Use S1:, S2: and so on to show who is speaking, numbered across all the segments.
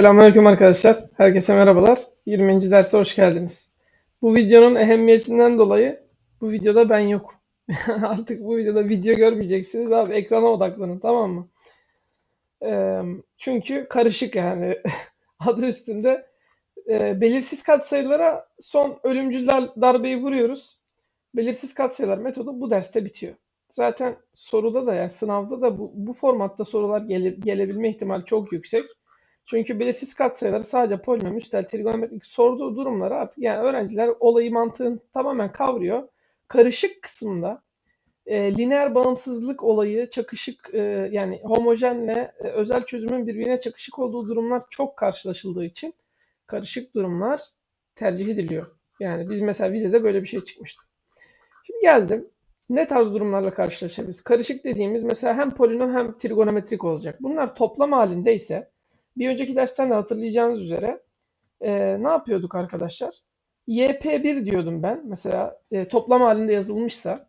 S1: Selamünaleyküm arkadaşlar. Herkese merhabalar. 20. derse hoş geldiniz. Bu videonun ehemmiyetinden dolayı bu videoda ben yokum. Artık bu videoda video görmeyeceksiniz abi. Ekrana odaklanın tamam mı? Çünkü karışık yani. Adı üstünde. Belirsiz katsayılara son ölümcül dar- darbeyi vuruyoruz. Belirsiz katsayılar metodu bu derste bitiyor. Zaten soruda da yani sınavda da bu, bu formatta sorular gele- gelebilme ihtimali çok yüksek. Çünkü belirsiz katsayıları sadece polinom, üstel, trigonometrik sorduğu durumları artık yani öğrenciler olayı mantığın tamamen kavruyor. Karışık kısımda e, lineer bağımsızlık olayı çakışık e, yani homojenle e, özel çözümün birbirine çakışık olduğu durumlar çok karşılaşıldığı için karışık durumlar tercih ediliyor. Yani biz mesela vizede böyle bir şey çıkmıştı. Şimdi geldim. Ne tarz durumlarla karşılaşabiliriz? Karışık dediğimiz mesela hem polinom hem trigonometrik olacak. Bunlar toplam halindeyse bir önceki dersten de hatırlayacağınız üzere e, ne yapıyorduk arkadaşlar? YP1 diyordum ben. Mesela e, toplam halinde yazılmışsa.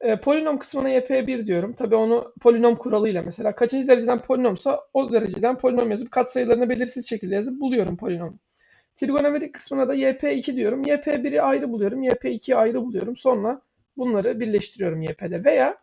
S1: E, polinom kısmına YP1 diyorum. Tabii onu polinom kuralıyla mesela kaçıncı dereceden polinomsa o dereceden polinom yazıp katsayılarını belirsiz şekilde yazıp buluyorum polinomu. Trigonometrik kısmına da YP2 diyorum. YP1'i ayrı buluyorum. YP2'yi ayrı buluyorum. Sonra bunları birleştiriyorum YP'de. Veya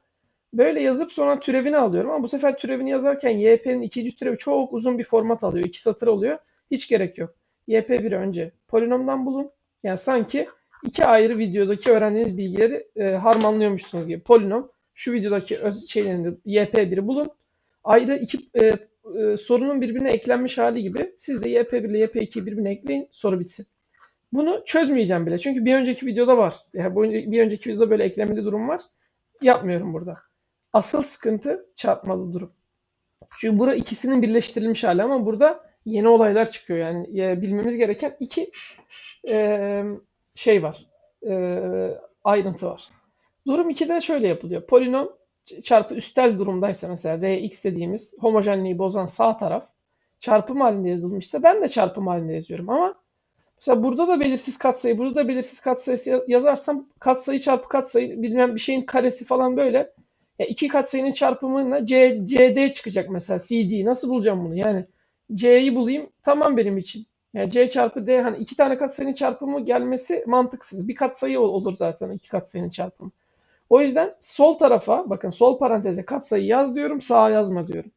S1: böyle yazıp sonra türevini alıyorum. Ama bu sefer türevini yazarken YP'nin ikinci türevi çok uzun bir format alıyor. iki satır oluyor. Hiç gerek yok. YP1'i önce polinomdan bulun. Yani sanki iki ayrı videodaki öğrendiğiniz bilgileri e, harmanlıyormuşsunuz gibi. Polinom şu videodaki öz şeylerini YP1'i bulun. Ayrı iki e, e, sorunun birbirine eklenmiş hali gibi siz de YP1 ile YP2'yi birbirine ekleyin soru bitsin. Bunu çözmeyeceğim bile. Çünkü bir önceki videoda var. Yani bir önceki videoda böyle eklemeli durum var. Yapmıyorum burada. Asıl sıkıntı çarpmalı durum. Çünkü bura ikisinin birleştirilmiş hali ama burada yeni olaylar çıkıyor. Yani e, bilmemiz gereken iki e, şey var. E, ayrıntı var. Durum 2'de şöyle yapılıyor. Polinom çarpı üstel durumdaysa mesela Rx dediğimiz homojenliği bozan sağ taraf çarpım halinde yazılmışsa ben de çarpım halinde yazıyorum ama mesela burada da belirsiz katsayı, burada da belirsiz katsayısı ya- yazarsam katsayı çarpı katsayı bilmem bir şeyin karesi falan böyle ya iki katsayının çarpımıyla C, CD çıkacak mesela CD. Nasıl bulacağım bunu? Yani C'yi bulayım tamam benim için. Yani C çarpı D hani iki tane katsayının çarpımı gelmesi mantıksız. Bir katsayı ol- olur zaten iki katsayının çarpımı. O yüzden sol tarafa bakın sol paranteze katsayı yaz diyorum sağa yazma diyorum.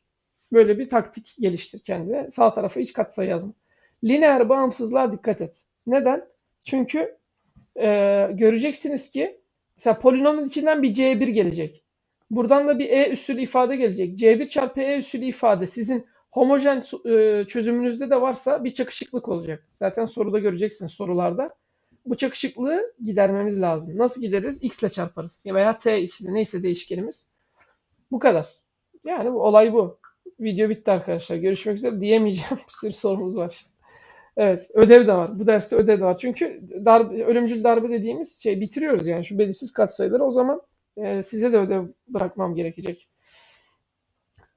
S1: Böyle bir taktik geliştir kendine. Sağ tarafa hiç katsayı yazma. Lineer bağımsızlığa dikkat et. Neden? Çünkü e, göreceksiniz ki mesela polinomun içinden bir C1 gelecek. Buradan da bir E üssülü ifade gelecek. C1 çarpı E üssülü ifade sizin homojen e, çözümünüzde de varsa bir çakışıklık olacak. Zaten soruda göreceksiniz sorularda. Bu çakışıklığı gidermemiz lazım. Nasıl gideriz? X ile çarparız. Veya T işte neyse değişkenimiz. Bu kadar. Yani bu olay bu. Video bitti arkadaşlar. Görüşmek üzere diyemeyeceğim. Bir sürü sorumuz var. Evet, ödev de var. Bu derste ödev de var. Çünkü darbe, ölümcül darbe dediğimiz şey bitiriyoruz yani şu belirsiz katsayıları. O zaman e, size de ödev bırakmam gerekecek.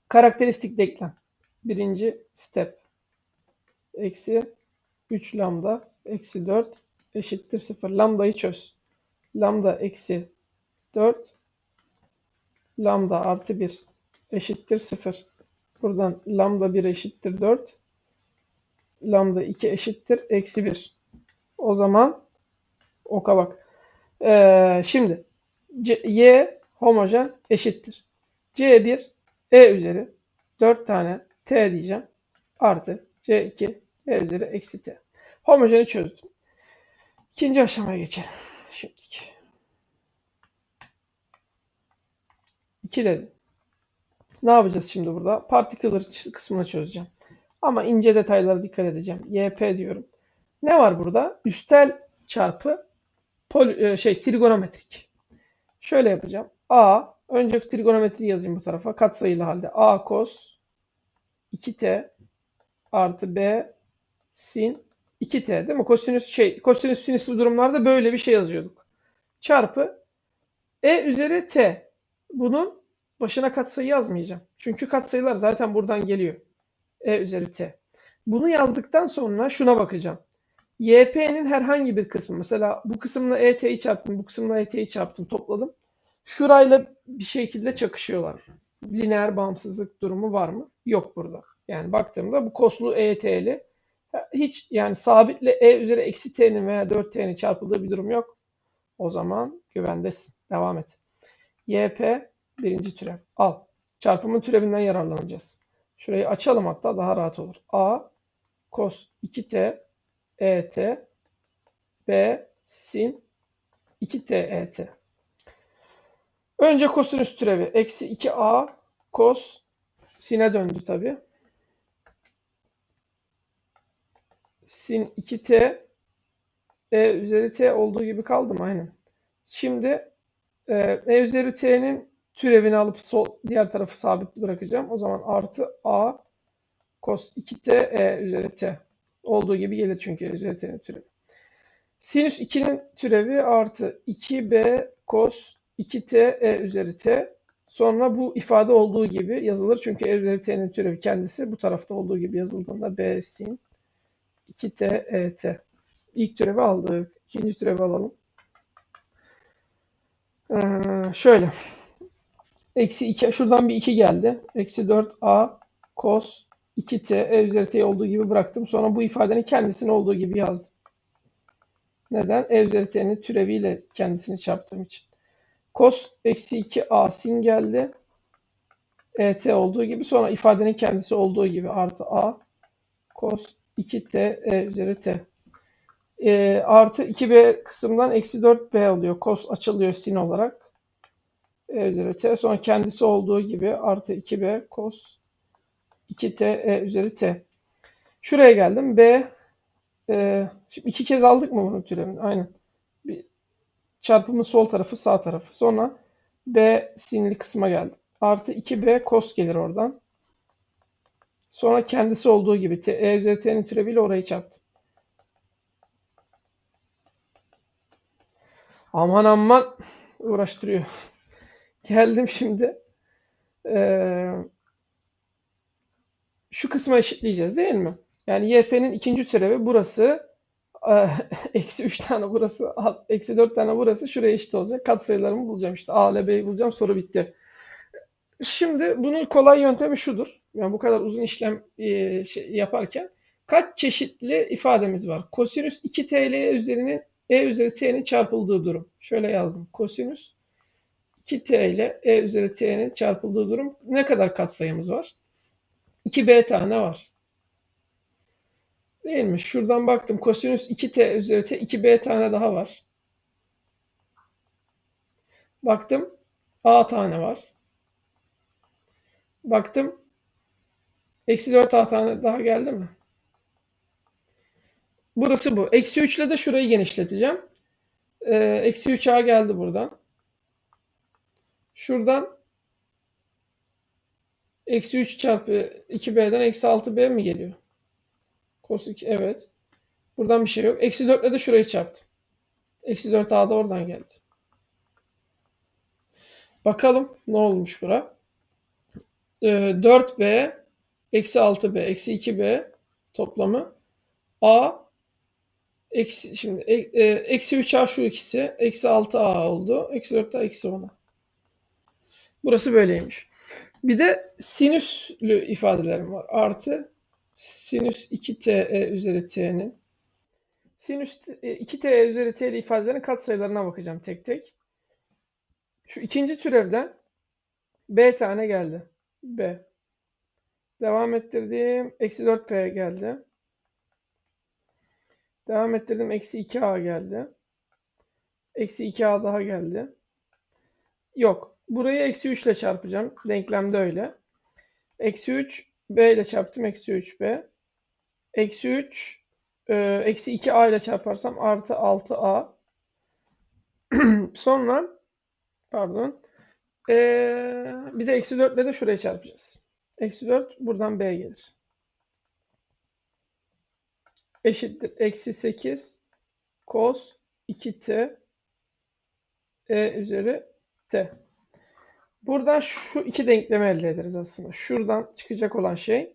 S1: Karakteristik denklem. Birinci step. Eksi 3 lambda eksi 4 eşittir 0. Lambdayı çöz. Lambda eksi 4 lambda artı 1 eşittir 0. Buradan lambda 1 eşittir 4 lambda 2 eşittir eksi 1. O zaman oka bak. Ee, şimdi Y homojen eşittir. C1 e üzeri 4 tane t diyeceğim. Artı C2 e üzeri eksi t. Homojeni çözdüm. İkinci aşamaya geçelim. Şimdiki. 2 dedim. Ne yapacağız şimdi burada? Particular kısmını çözeceğim. Ama ince detaylara dikkat edeceğim. YP diyorum. Ne var burada? Üstel çarpı pol, e, şey trigonometrik. Şöyle yapacağım. A önce trigonometri yazayım bu tarafa. Katsayılı halde. A cos 2t artı B sin 2t değil mi? Kosinüs şey kosinüs sinüslü durumlarda böyle bir şey yazıyorduk. Çarpı e üzeri t. Bunun başına katsayı yazmayacağım. Çünkü katsayılar zaten buradan geliyor. E üzeri t. Bunu yazdıktan sonra şuna bakacağım. YP'nin herhangi bir kısmı. Mesela bu kısımla ET'yi çarptım, bu kısımla ET'yi çarptım, topladım. Şurayla bir şekilde çakışıyorlar. Lineer bağımsızlık durumu var mı? Yok burada. Yani baktığımda bu koslu ET'li. Hiç yani sabitle E üzeri eksi T'nin veya 4T'nin çarpıldığı bir durum yok. O zaman güvendesin. Devam et. YP birinci türev. Al. Çarpımın türevinden yararlanacağız. Şurayı açalım hatta daha rahat olur. A cos 2T ET B sin 2T ET. Önce kosinüs türevi. Eksi 2A cos sine döndü tabi. Sin 2T E üzeri T olduğu gibi kaldı mı? Aynen. Şimdi e, E üzeri T'nin türevini alıp sol diğer tarafı sabit bırakacağım. O zaman artı A cos 2T E üzeri T olduğu gibi gelir çünkü E üzeri T'nin türevi. Sinüs 2'nin türevi artı 2B cos 2T E üzeri T. Sonra bu ifade olduğu gibi yazılır. Çünkü E üzeri T'nin türevi kendisi bu tarafta olduğu gibi yazıldığında B sin 2T ET. İlk türevi aldık. İkinci türevi alalım. Ee, şöyle. Eksi 2. Şuradan bir 2 geldi. Eksi 4A cos 2T E üzeri T olduğu gibi bıraktım. Sonra bu ifadenin kendisini olduğu gibi yazdım. Neden? E üzeri T'nin türeviyle kendisini çarptığım için. Cos eksi 2A sin geldi. ET olduğu gibi. Sonra ifadenin kendisi olduğu gibi artı A cos 2T E üzeri T. E, artı 2B kısımdan eksi 4B oluyor. Cos açılıyor sin olarak. E üzeri T. Sonra kendisi olduğu gibi artı 2B cos 2T E üzeri T. Şuraya geldim. B e, şimdi iki kez aldık mı bunun türevini? Aynen. Bir çarpımın sol tarafı sağ tarafı. Sonra B sinli kısma geldim. Artı 2B cos gelir oradan. Sonra kendisi olduğu gibi t, E üzeri T'nin türeviyle orayı çarptım. Aman aman uğraştırıyor. Geldim şimdi. Ee, şu kısma eşitleyeceğiz değil mi? Yani YP'nin ikinci türevi burası. e, Eksi 3 tane burası. Eksi 4 tane burası. Şuraya eşit olacak. Katsayılarımı bulacağım işte. A ile B'yi bulacağım. Soru bitti. Şimdi bunun kolay yöntemi şudur. Yani bu kadar uzun işlem e, şey yaparken kaç çeşitli ifademiz var? Kosinüs 2 TL üzerinin E üzeri T'nin çarpıldığı durum. Şöyle yazdım. Kosinüs 2T ile E üzeri T'nin çarpıldığı durum. Ne kadar katsayımız var? 2B tane var. Değil mi? Şuradan baktım. Kosinüs 2T üzeri T 2B tane daha var. Baktım. A tane var. Baktım. Eksi 4 A tane daha geldi mi? Burası bu. Eksi 3 ile de şurayı genişleteceğim. Ee, eksi 3A geldi buradan. Şuradan eksi 3 çarpı 2B'den eksi 6B mi geliyor? Cos 2 evet. Buradan bir şey yok. Eksi 4 ile de şurayı çarptım. Eksi 4A da oradan geldi. Bakalım ne olmuş bura. 4B ee, eksi 6B eksi 2B toplamı A eksi şimdi e, e, eksi 3A şu ikisi eksi 6A oldu. Eksi 4A eksi 10A. Burası böyleymiş. Bir de sinüslü ifadelerim var. Artı sinüs 2t üzeri t'nin sinüs 2t üzeri t'li ifadelerin katsayılarına bakacağım tek tek. Şu ikinci türevden b tane geldi. b. Devam ettirdim. Eksi 4p geldi. Devam ettirdim. Eksi 2a geldi. Eksi 2a daha geldi. Yok. Burayı eksi 3 ile çarpacağım. Denklemde öyle. Eksi 3 b ile çarptım. Eksi 3b. Eksi 3 e, eksi 2a ile çarparsam artı 6a. Sonra pardon e, bir de eksi 4 ile de şuraya çarpacağız. Eksi 4 buradan b gelir. Eşittir. Eksi 8 cos 2t e üzeri t. Buradan şu iki denklemi elde ederiz aslında. Şuradan çıkacak olan şey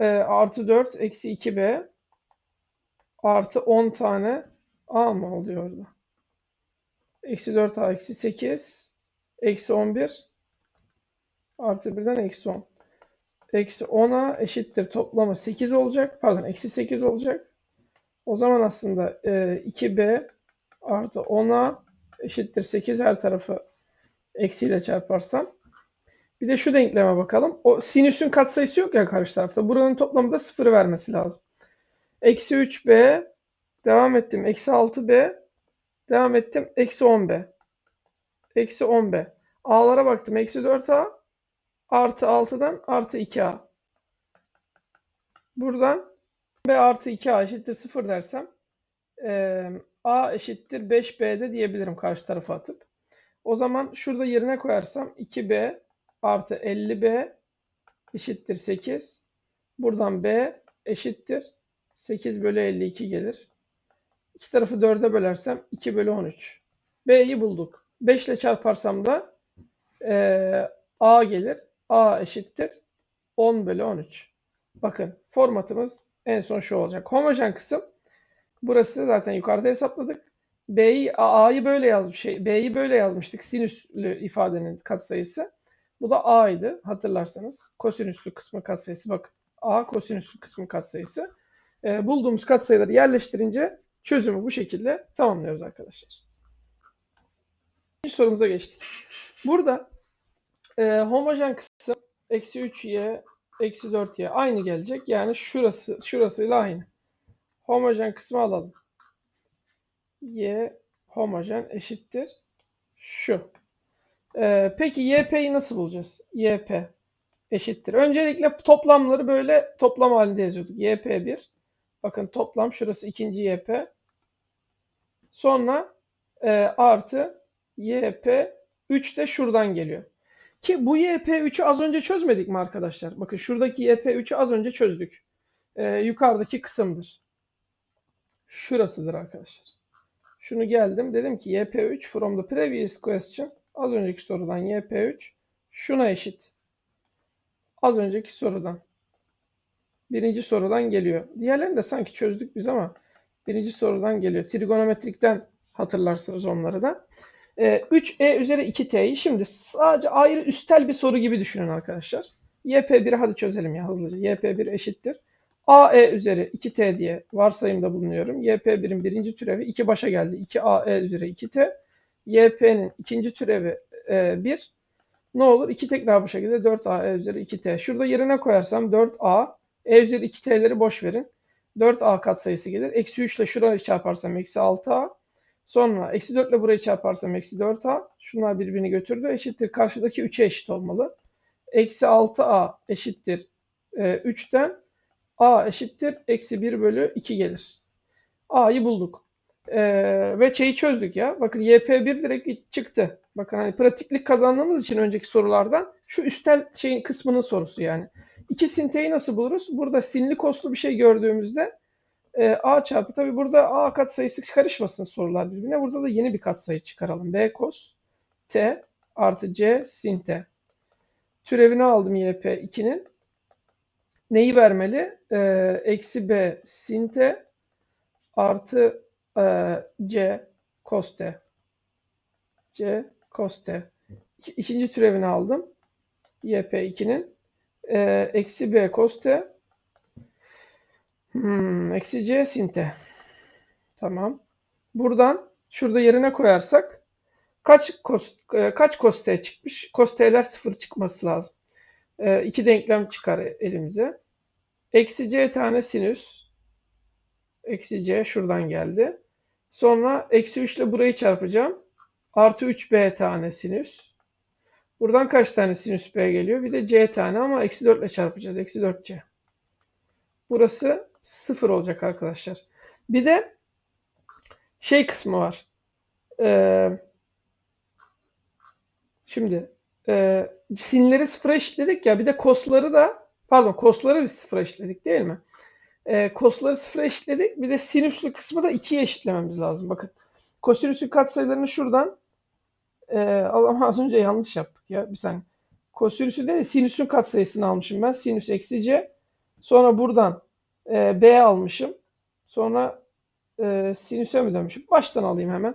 S1: e, artı 4 eksi 2b artı 10 tane a mı oluyor orada? Eksi 4a eksi 8 eksi 11 artı 1'den eksi 10. eksi 10a eşittir toplamı 8 olacak. Pardon eksi 8 olacak. O zaman aslında e, 2b artı 10a eşittir 8 her tarafı eksiyle çarparsam. Bir de şu denkleme bakalım. O sinüsün katsayısı yok ya karşı tarafta. Buranın toplamı da 0 vermesi lazım. Eksi 3b devam ettim. Eksi 6b devam ettim. Eksi 10b. Eksi 10b. A'lara baktım. Eksi 4a artı 6'dan artı 2a. Buradan b artı 2a eşittir 0 dersem e, a eşittir 5b'de diyebilirim karşı tarafa atıp. O zaman şurada yerine koyarsam 2b artı 50b eşittir 8. Buradan b eşittir 8 bölü 52 gelir. İki tarafı 4'e bölersem 2 bölü 13. b'yi bulduk. 5 ile çarparsam da e, a gelir. a eşittir 10 bölü 13. Bakın formatımız en son şu olacak. Homojen kısım burası zaten yukarıda hesapladık. B'yi A'yı böyle yazmış şey B'yi böyle yazmıştık. Sinüslü ifadenin katsayısı. Bu da A'ydı hatırlarsanız. Kosinüslü kısmı katsayısı bak. A kosinüslü kısmı katsayısı. E, bulduğumuz katsayıları yerleştirince çözümü bu şekilde tamamlıyoruz arkadaşlar. İkinci sorumuza geçtik. Burada e, homojen kısım eksi 3y eksi 4y aynı gelecek. Yani şurası şurasıyla aynı. Homojen kısmı alalım. Y homojen eşittir şu. Ee, peki YP'yi nasıl bulacağız? YP eşittir. Öncelikle toplamları böyle toplam halinde yazıyorduk. YP1. Bakın toplam şurası ikinci YP. Sonra e, artı YP3 de şuradan geliyor. Ki bu YP3'ü az önce çözmedik mi arkadaşlar? Bakın şuradaki YP3'ü az önce çözdük. Ee, yukarıdaki kısımdır. Şurasıdır arkadaşlar. Şunu geldim. Dedim ki YP3 from the previous question Az önceki sorudan YP3 şuna eşit. Az önceki sorudan. Birinci sorudan geliyor. Diğerlerini de sanki çözdük biz ama birinci sorudan geliyor. Trigonometrikten hatırlarsınız onları da. Ee, 3e üzeri 2t'yi şimdi sadece ayrı üstel bir soru gibi düşünün arkadaşlar. YP1'i hadi çözelim ya hızlıca. YP1 eşittir. AE üzeri 2t diye varsayımda bulunuyorum. YP1'in birinci türevi 2 başa geldi. 2AE üzeri 2t. YP'nin ikinci türevi e, 1. Ne olur? 2 tekrar bu şekilde 4A E üzeri 2T. Şurada yerine koyarsam 4A E üzeri 2T'leri boş verin. 4A katsayısı gelir. Eksi 3 ile şurayı çarparsam eksi 6A. Sonra eksi 4 ile burayı çarparsam eksi 4A. Şunlar birbirini götürdü. Eşittir. Karşıdaki 3'e eşit olmalı. Eksi 6A eşittir e, 3'ten. A eşittir. Eksi 1 bölü 2 gelir. A'yı bulduk. Ee, ve şeyi çözdük ya. Bakın YP1 direkt çıktı. Bakın hani pratiklik kazandığımız için önceki sorulardan şu üstel şeyin kısmının sorusu yani. İki sinteyi nasıl buluruz? Burada sinli koslu bir şey gördüğümüzde e, A çarpı tabi burada A katsayısı karışmasın sorular birbirine. Burada da yeni bir katsayı çıkaralım. B kos T artı C sin T. Türevini aldım YP2'nin. Neyi vermeli? E, eksi B sin T artı ee, C cos t. C cos t. İkinci türevini aldım. YP2'nin. Ee, eksi B cos t. Hmm, eksi C sin t. Tamam. Buradan şurada yerine koyarsak kaç cos, e, kaç cos t çıkmış? Cos t'ler sıfır çıkması lazım. E, iki denklem çıkar elimize. Eksi c tane sinüs. Eksi c şuradan geldi. Sonra eksi 3 ile burayı çarpacağım. Artı 3b tane sinüs. Buradan kaç tane sinüs b geliyor? Bir de c tane ama eksi 4 ile çarpacağız. Eksi 4c. Burası 0 olacak arkadaşlar. Bir de şey kısmı var. Ee, şimdi e, sinleri sıfıra eşitledik ya. Bir de kosları da pardon kosları biz sıfıra eşitledik değil mi? E, kosları sıfıra eşitledik. Bir de sinüslü kısmı da 2'ye eşitlememiz lazım. Bakın kosinüsün katsayılarını şuradan e, ama az önce yanlış yaptık ya. Bir saniye. Kosinüsü değil sinüsün katsayısını almışım ben. Sinüs eksi c. Sonra buradan e, b almışım. Sonra e, sinüse mi dönmüşüm? Baştan alayım hemen.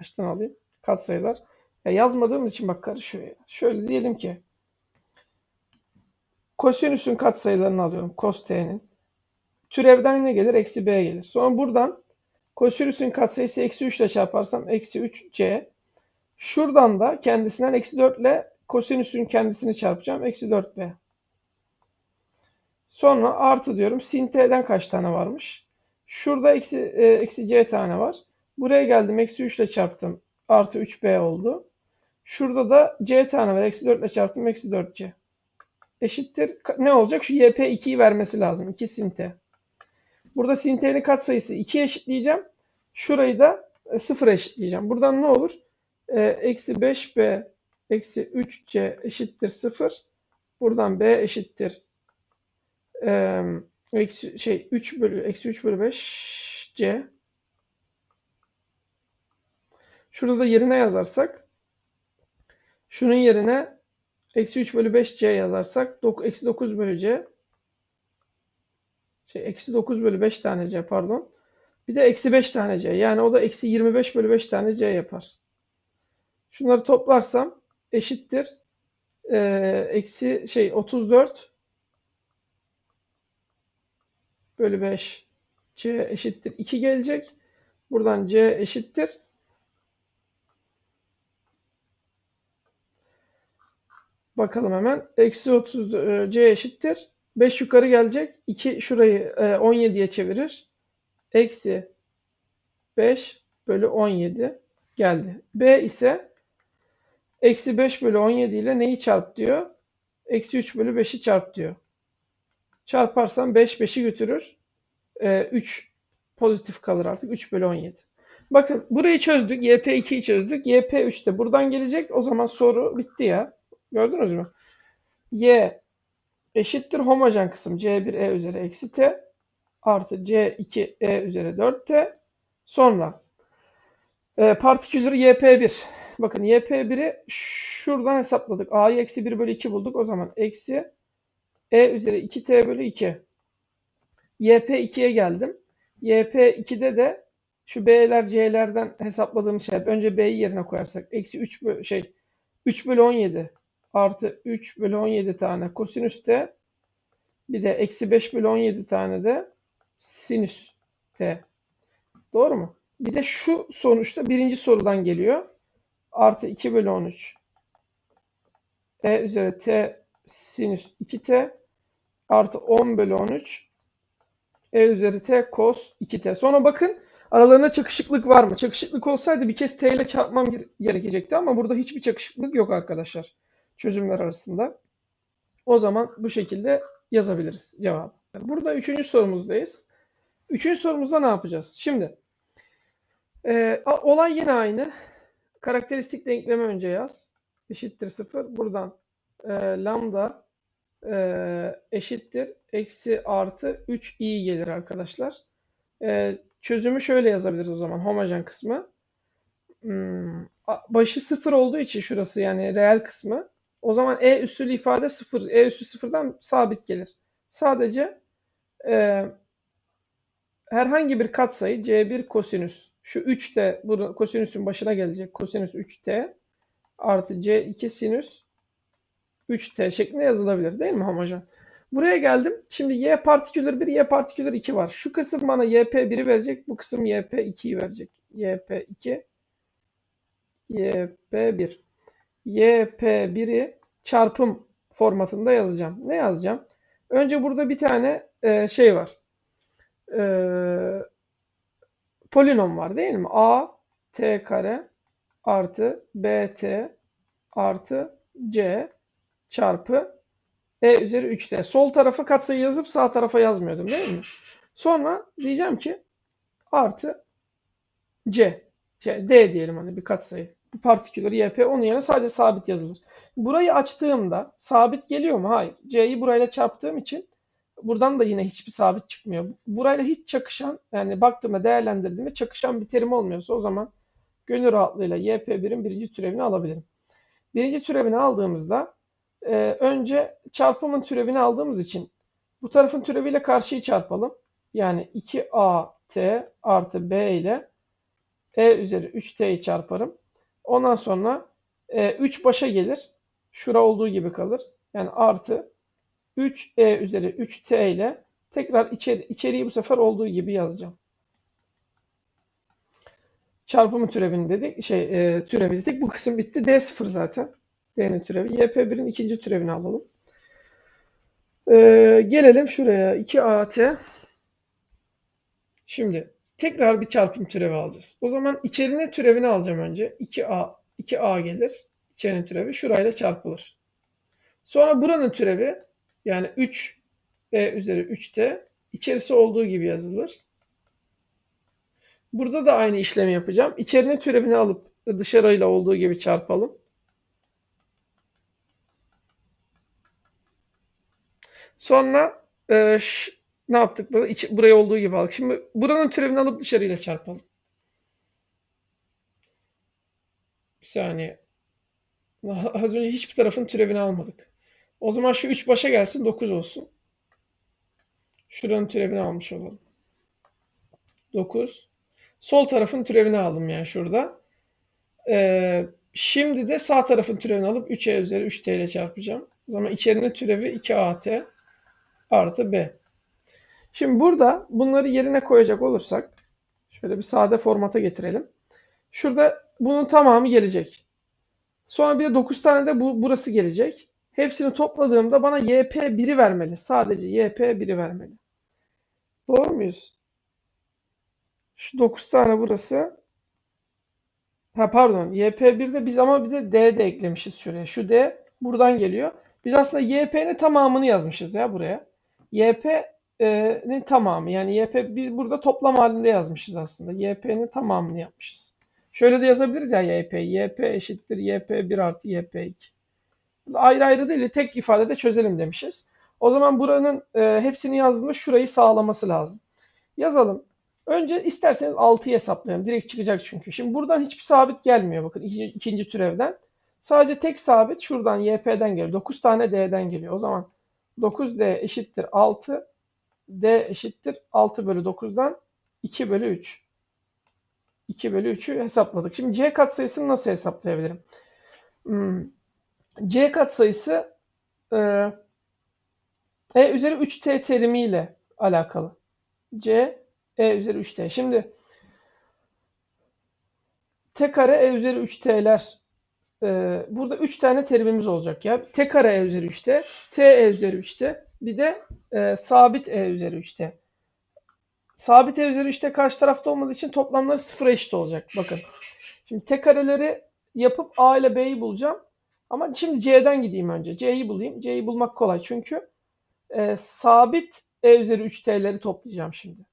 S1: Baştan alayım. Katsayılar. Ya yazmadığımız için bak karışıyor ya. Şöyle diyelim ki Kosinüsün katsayılarını alıyorum. Cos t'nin. Türevden ne gelir? Eksi b gelir. Sonra buradan kosinüsün katsayısı eksi 3 ile çarparsam eksi 3c. Şuradan da kendisinden eksi 4 ile kosinüsün kendisini çarpacağım. Eksi 4b. Sonra artı diyorum. Sin t'den kaç tane varmış? Şurada eksi, e, eksi c tane var. Buraya geldim. Eksi 3 ile çarptım. Artı 3b oldu. Şurada da c tane var. Eksi 4 ile çarptım. Eksi 4c. Eşittir. Ne olacak? Şu yp 2'yi vermesi lazım. 2 sin t. Burada sin t'nin katsayısı 2'ye eşitleyeceğim. Şurayı da 0'a eşitleyeceğim. Buradan ne olur? E, Eksi 5b eksi 3c eşittir 0. Buradan b eşittir e, eksi şey 3 bölü eksi 3 bölü 5 c. Şurada da yerine yazarsak şunun yerine eksi 3 bölü 5 c yazarsak eksi 9 bölü c şey eksi 9 bölü 5 tane c pardon. Bir de eksi 5 tane c. Yani o da eksi 25 bölü 5 tane c yapar. Şunları toplarsam eşittir. E, eksi şey 34 bölü 5 c eşittir 2 gelecek. Buradan c eşittir. Bakalım hemen. Eksi 30 c eşittir. 5 yukarı gelecek. 2 şurayı 17'ye çevirir. Eksi 5 bölü 17 geldi. B ise eksi 5 bölü 17 ile neyi çarp diyor? Eksi 3 bölü 5'i çarp diyor. Çarparsam 5 5'i götürür. 3 pozitif kalır artık. 3 bölü 17. Bakın burayı çözdük. YP2'yi çözdük. YP3 de buradan gelecek. O zaman soru bitti ya. Gördünüz mü? Y eşittir homojen kısım C1 E üzeri eksi T artı C2 E üzeri 4T. Sonra e, partikülleri YP1. Bakın YP1'i şuradan hesapladık. A'yı eksi 1 bölü 2 bulduk. O zaman eksi E üzeri 2T bölü 2. YP2'ye geldim. YP2'de de şu B'ler C'lerden hesapladığımız şey. Önce B'yi yerine koyarsak. Eksi 3 bölü, şey 3 bölü 17 artı 3 bölü 17 tane kosinüs t bir de eksi 5 bölü 17 tane de sinüs t. Doğru mu? Bir de şu sonuçta birinci sorudan geliyor. Artı 2 bölü 13 e üzeri t sinüs 2t artı 10 bölü 13 e üzeri t cos 2t. Sonra bakın aralarında çakışıklık var mı? Çakışıklık olsaydı bir kez t ile çarpmam gerekecekti ama burada hiçbir çakışıklık yok arkadaşlar çözümler arasında. O zaman bu şekilde yazabiliriz cevabı. Burada üçüncü sorumuzdayız. Üçüncü sorumuzda ne yapacağız? Şimdi e, olay yine aynı. Karakteristik denklemi önce yaz. Eşittir 0. Buradan e, lambda e, eşittir. Eksi artı 3 i gelir arkadaşlar. E, çözümü şöyle yazabiliriz o zaman. Homojen kısmı. Hmm, başı 0 olduğu için şurası yani reel kısmı. O zaman e üssülü ifade 0. E üssü 0'dan sabit gelir. Sadece e, herhangi bir katsayı C1 kosinüs. Şu 3 de burada kosinüsün başına gelecek. Kosinüs 3t artı C2 sinüs 3t şeklinde yazılabilir değil mi homojen? Buraya geldim. Şimdi y partikülür 1, y partikülür 2 var. Şu kısım bana yp1'i verecek. Bu kısım yp2'yi verecek. yp2 yp1 YP1'i çarpım formatında yazacağım. Ne yazacağım? Önce burada bir tane e, şey var. E, polinom var değil mi? A t kare artı bt artı c çarpı e üzeri 3t. Sol tarafı katsayı yazıp sağ tarafa yazmıyordum değil mi? Sonra diyeceğim ki artı c. Şey, d diyelim hani bir katsayı partikülleri YP onun yerine sadece sabit yazılır. Burayı açtığımda sabit geliyor mu? Hayır. C'yi burayla çarptığım için buradan da yine hiçbir sabit çıkmıyor. Burayla hiç çakışan yani baktığımda değerlendirdiğimde çakışan bir terim olmuyorsa o zaman gönül rahatlığıyla YP1'in birinci türevini alabilirim. Birinci türevini aldığımızda e, önce çarpımın türevini aldığımız için bu tarafın türeviyle karşıyı çarpalım. Yani 2AT artı B ile E üzeri 3T'yi çarparım. Ondan sonra e, 3 başa gelir. Şura olduğu gibi kalır. Yani artı 3e üzeri 3t ile tekrar içeri, içeriği bu sefer olduğu gibi yazacağım. Çarpımı türevini dedik. Şey, e, türevi dedik. Bu kısım bitti. D0 zaten. D'nin türevi. YP1'in ikinci türevini alalım. E, gelelim şuraya. 2AT. Şimdi tekrar bir çarpım türevi alacağız. O zaman içerinin türevini alacağım önce. 2A 2A gelir. İçerinin türevi şurayla çarpılır. Sonra buranın türevi yani 3 e üzeri 3t içerisi olduğu gibi yazılır. Burada da aynı işlemi yapacağım. İçerinin türevini alıp dışarıyla olduğu gibi çarpalım. Sonra e, ne yaptık? İç, buraya olduğu gibi aldık. Şimdi buranın türevini alıp dışarıyla çarpalım. Bir saniye. Az önce hiçbir tarafın türevini almadık. O zaman şu 3 başa gelsin 9 olsun. Şuranın türevini almış olalım. 9. Sol tarafın türevini aldım yani şurada. Ee, şimdi de sağ tarafın türevini alıp 3e üzeri 3t ile çarpacağım. O zaman içerinin türevi 2at artı b. Şimdi burada bunları yerine koyacak olursak şöyle bir sade formata getirelim. Şurada bunun tamamı gelecek. Sonra bir de 9 tane de bu, burası gelecek. Hepsini topladığımda bana YP1'i vermeli. Sadece YP1'i vermeli. Doğru muyuz? Şu 9 tane burası. Ha pardon. YP1'de biz ama bir de D de eklemişiz şuraya. Şu D buradan geliyor. Biz aslında YP'nin tamamını yazmışız ya buraya. YP'nin tamamı. Yani YP biz burada toplam halinde yazmışız aslında. YP'nin tamamını yapmışız. Şöyle de yazabiliriz ya YP. YP eşittir YP1 artı YP2. Ayrı ayrı değil tek ifadede çözelim demişiz. O zaman buranın e, hepsini yazdığımda şurayı sağlaması lazım. Yazalım. Önce isterseniz 6'yı hesaplayalım. Direkt çıkacak çünkü. Şimdi buradan hiçbir sabit gelmiyor. Bakın ikinci, ikinci türevden. Sadece tek sabit şuradan YP'den geliyor. 9 tane D'den geliyor. O zaman 9D eşittir 6. D eşittir 6 bölü 9'dan 2 bölü 3. 2 bölü 3'ü hesapladık. Şimdi C katsayısını nasıl hesaplayabilirim? Hmm. C katsayısı e, e üzeri 3t terimiyle alakalı. C e üzeri 3t. Şimdi t kare e üzeri 3t'ler e, burada 3 tane terimimiz olacak ya. t kare e üzeri 3t, t e üzeri 3t, bir de e, sabit e üzeri 3t. Sabit e üzeri 3t karşı tarafta olmadığı için toplamları sıfıra eşit olacak. Bakın. Şimdi t kareleri yapıp a ile b'yi bulacağım. Ama şimdi C'den gideyim önce. C'yi bulayım. C'yi bulmak kolay çünkü e, sabit E üzeri 3T'leri toplayacağım şimdi.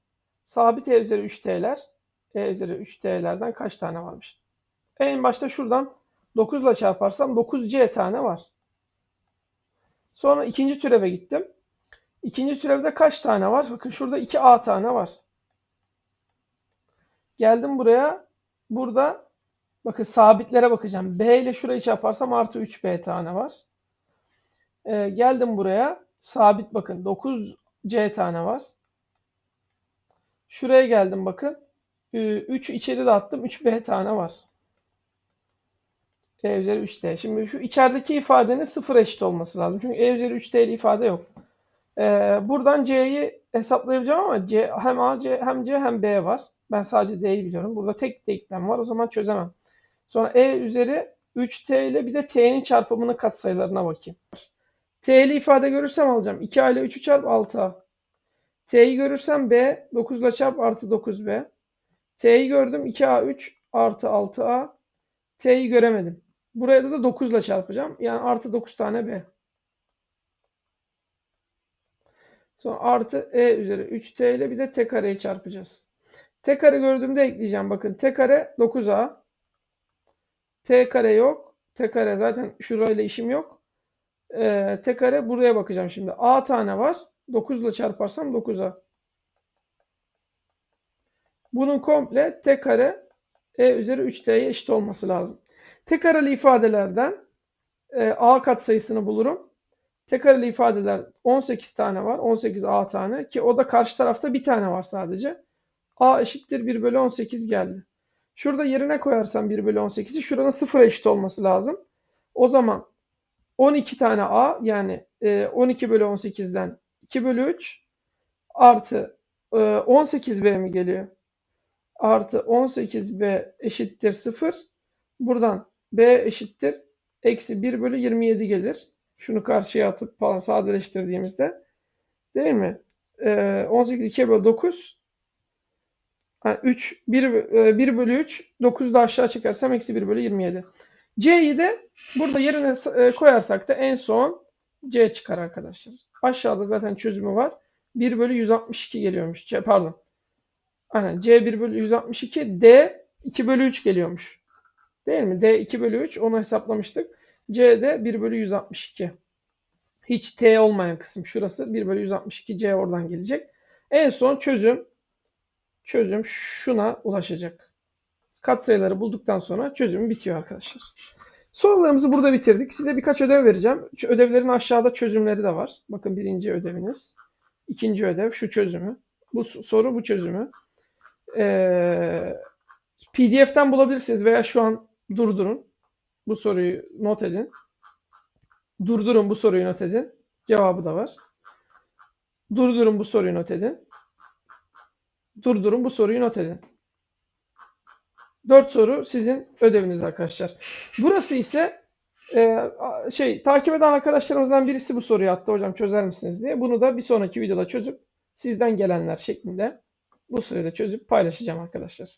S1: Sabit E üzeri 3T'ler E üzeri 3T'lerden kaç tane varmış? En başta şuradan 9 ile çarparsam 9C tane var. Sonra ikinci türeve gittim. İkinci türevde kaç tane var? Bakın şurada 2A tane var. Geldim buraya. Burada Bakın sabitlere bakacağım. B ile şurayı çarparsam artı 3B tane var. Ee, geldim buraya. Sabit bakın 9C tane var. Şuraya geldim bakın. 3 içeri de attım. 3B tane var. E üzeri 3T. Şimdi şu içerideki ifadenin sıfır eşit olması lazım. Çünkü E üzeri 3T ile ifade yok. Ee, buradan C'yi hesaplayabileceğim ama C, hem A, C, hem C hem B var. Ben sadece D'yi biliyorum. Burada tek denklem var. O zaman çözemem. Sonra e üzeri 3t ile bir de t'nin çarpımının katsayılarına bakayım. T'li ifade görürsem alacağım. 2a ile 3'ü çarp 6a. T'yi görürsem b 9 ile çarp artı 9b. T'yi gördüm 2a 3 artı 6a. T'yi göremedim. Buraya da 9 ile çarpacağım. Yani artı 9 tane b. Sonra artı e üzeri 3t ile bir de t kareyi çarpacağız. T kare gördüğümde ekleyeceğim. Bakın t kare 9a. T kare yok. T kare zaten şurayla işim yok. Ee, T kare buraya bakacağım şimdi. A tane var. 9 ile çarparsam 9'a. Bunun komple T kare E üzeri 3T'ye eşit olması lazım. T kareli ifadelerden e, A katsayısını bulurum. T kareli ifadeler 18 tane var. 18 A tane ki o da karşı tarafta bir tane var sadece. A eşittir 1 bölü 18 geldi. Şurada yerine koyarsam 1 bölü 18'i şuranın 0 eşit olması lazım. O zaman 12 tane A yani e, 12 bölü 18'den 2 bölü 3 artı e, 18B mi geliyor? Artı 18B eşittir 0. Buradan B eşittir eksi 1 bölü 27 gelir. Şunu karşıya atıp falan sadeleştirdiğimizde değil mi? Ee, 18 2 bölü 9 yani 3 1, 1 bölü 3 9'u da aşağı çekersem eksi 1 bölü 27. C'yi de burada yerine e, koyarsak da en son C çıkar arkadaşlar. Aşağıda zaten çözümü var. 1 bölü 162 geliyormuş. C, pardon. Aynen C 1 bölü 162 D 2 bölü 3 geliyormuş. Değil mi? D 2 bölü 3 onu hesaplamıştık. C de 1 bölü 162. Hiç T olmayan kısım şurası. 1 bölü 162 C oradan gelecek. En son çözüm çözüm şuna ulaşacak. Katsayıları bulduktan sonra çözüm bitiyor arkadaşlar. Sorularımızı burada bitirdik. Size birkaç ödev vereceğim. Ödevlerin aşağıda çözümleri de var. Bakın birinci ödeviniz. İkinci ödev şu çözümü. Bu soru bu çözümü. Ee, PDF'ten bulabilirsiniz veya şu an durdurun. Bu soruyu not edin. Durdurun bu soruyu not edin. Cevabı da var. Durdurun bu soruyu not edin. Durdurun bu soruyu not edin. Dört soru sizin ödeviniz arkadaşlar. Burası ise e, şey takip eden arkadaşlarımızdan birisi bu soruyu attı hocam çözer misiniz diye. Bunu da bir sonraki videoda çözüp sizden gelenler şeklinde bu sürede çözüp paylaşacağım arkadaşlar.